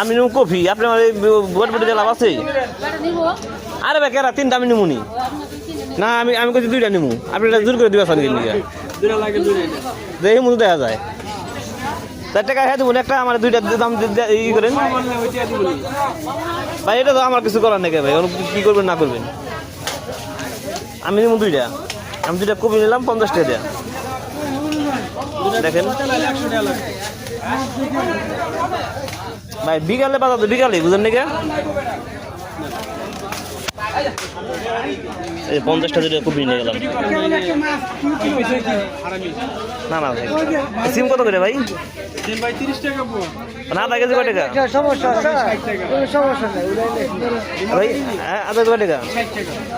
আমি নিব কফি আপনি আমার বট বটে লাভ আছে? আরে ভাই কেরা তিনটা আমি নিমুনি। না আমি আমি কইছি দুইটা নিমু। আপনি এটা জোর করে দিবা সান গিয়ে দেখি মতো দেখা যায়। চার টাকা হ্যাঁ দেবো একটা আমার দুইটা দাম দি- দি- ই করেন। ভাই এটা তো আমার কিছু করার নাকি ভাই কি করবেন না করবেন? আমি নিব দুইটা। আমি দুইটা কপি নিলাম পঞ্চাশ টাকা দেয়া। দেখেন। ভাই বিকালে বাজার তো বিকালে বুঝেন নাকি? এই পঞ্চাশটা দুইটা কপি নিয়ে গেলাম না না ভাই। সিম কত করে ভাই? না কেজি কয় টাকা? সমস্যা সমস্যা হ্যাঁ, আধা কয় টাকা?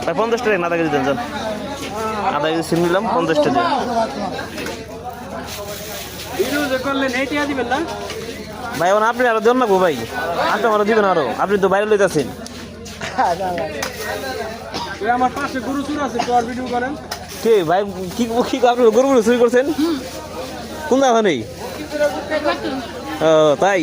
ভাই পঞ্চাশ টাকা না যান। আধা কেজি সিম নিলাম পঞ্চাশ টাকা ভাই এখন আপনি আরও দেন না গো ভাই আপনি আরও দিবেন আরও। আপনি তো বাইরে লইতেছেন। আমার পাশে গরু চুর আছে তোর ভিডিও করেন। কে ভাই কি কি আপনি গরু গরু চুরি করছেন? কোন নেই? ও তাই?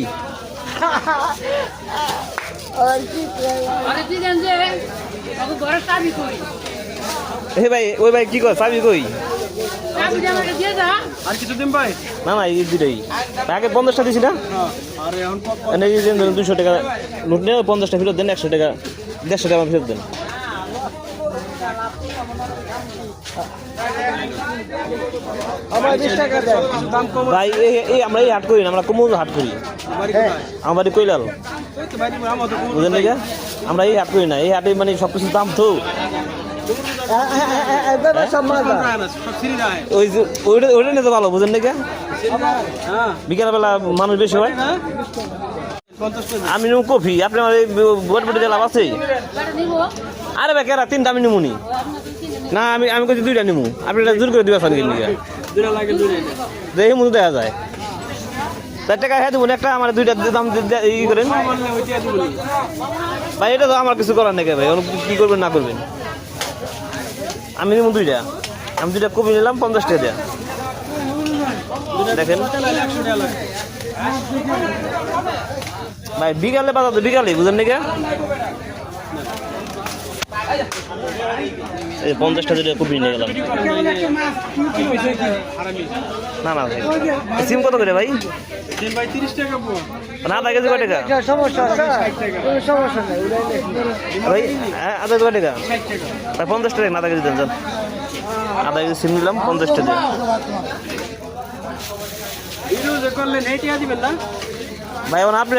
এ ভাই ওই ভাই কি কর চাবি কই? না না এই দুটাই। আগে পঞ্চাশটা দিছি না? দুশো টাকা নোট নিয়ে পঞ্চাশটা ফেরত দেন একশো টাকা দেড়শো টাকা ফেরত দেন। ভাই এই এই আমরা এই হাট করি না আমরা কমল হাট করি। আমার বাড়ি কৈলাল বুঝলেন আমরা এই হাট করি না এই হাটে মানে সব কিছু দাম তো। ওই বিকালবেলা মানুষ বেশি হয় আমি নিব কফি, আপনি আমার এই বট লাভ আছে আরে ভাই, কেরা? তিনটা আমি নিমুনি। না, আমি আমি কইছি দুইটা নিমু। আপনি জোর করে দিবা সান দেখি মতো দেখা যায়। চার টাকা হ্যাঁ দেবো একটা আমার দুইটা দাম ই করেন। ভাই, এটা তো আমার কিছু করার নাকি ভাই কি করবেন, না করবেন? আমি নিব দুইটা। আমি দুইটা কপি নিলাম, পঞ্চাশ টাকা দেয়া। দেখেন। ভাই, বিকালে বাজার তো বিকালে বুঝেন নাকি? এই পঞ্চাশটা দুইটা কপি নিয়ে গেলাম। না না ভাই। সিম কত করে ভাই? না আধা কেজি কয় টাকা? সমস্যা সমস্যা নেই ভাই হ্যাঁ, আধা কেজি কয় টাকা? ভাই পঞ্চাশ টাকা না আধা কেজি দেন যান। আধা কেজি সিম নিলাম পঞ্চাশ টাকা ভাই আপনি